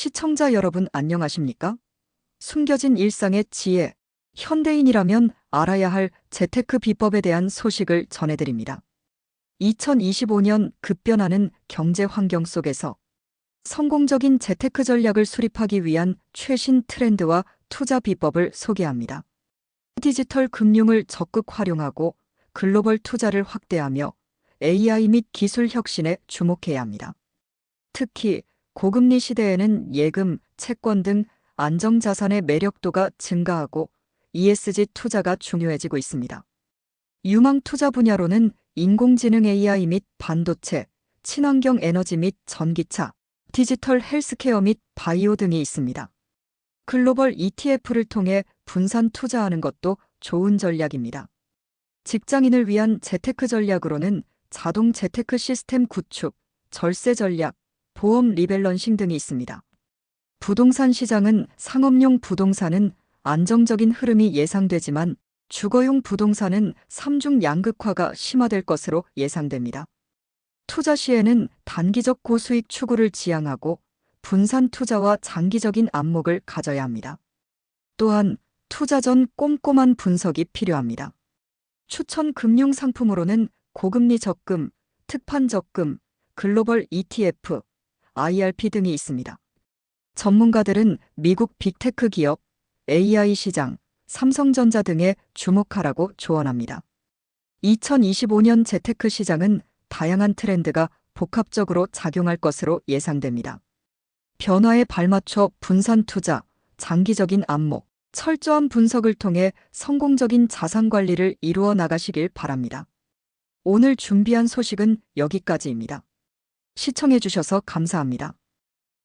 시청자 여러분 안녕하십니까? 숨겨진 일상의 지혜, 현대인이라면 알아야 할 재테크 비법에 대한 소식을 전해드립니다. 2025년 급변하는 경제 환경 속에서 성공적인 재테크 전략을 수립하기 위한 최신 트렌드와 투자 비법을 소개합니다. 디지털 금융을 적극 활용하고 글로벌 투자를 확대하며 AI 및 기술 혁신에 주목해야 합니다. 특히 고금리 시대에는 예금, 채권 등 안정자산의 매력도가 증가하고 ESG 투자가 중요해지고 있습니다. 유망 투자 분야로는 인공지능 AI 및 반도체, 친환경 에너지 및 전기차, 디지털 헬스케어 및 바이오 등이 있습니다. 글로벌 ETF를 통해 분산 투자하는 것도 좋은 전략입니다. 직장인을 위한 재테크 전략으로는 자동 재테크 시스템 구축, 절세 전략, 보험 리밸런싱 등이 있습니다. 부동산 시장은 상업용 부동산은 안정적인 흐름이 예상되지만 주거용 부동산은 삼중 양극화가 심화될 것으로 예상됩니다. 투자 시에는 단기적 고수익 추구를 지향하고 분산 투자와 장기적인 안목을 가져야 합니다. 또한 투자 전 꼼꼼한 분석이 필요합니다. 추천 금융 상품으로는 고금리 적금, 특판 적금, 글로벌 ETF, IRP 등이 있습니다. 전문가들은 미국 빅테크 기업, AI 시장, 삼성전자 등에 주목하라고 조언합니다. 2025년 재테크 시장은 다양한 트렌드가 복합적으로 작용할 것으로 예상됩니다. 변화에 발맞춰 분산 투자, 장기적인 안목, 철저한 분석을 통해 성공적인 자산 관리를 이루어 나가시길 바랍니다. 오늘 준비한 소식은 여기까지입니다. 시청해주셔서 감사합니다.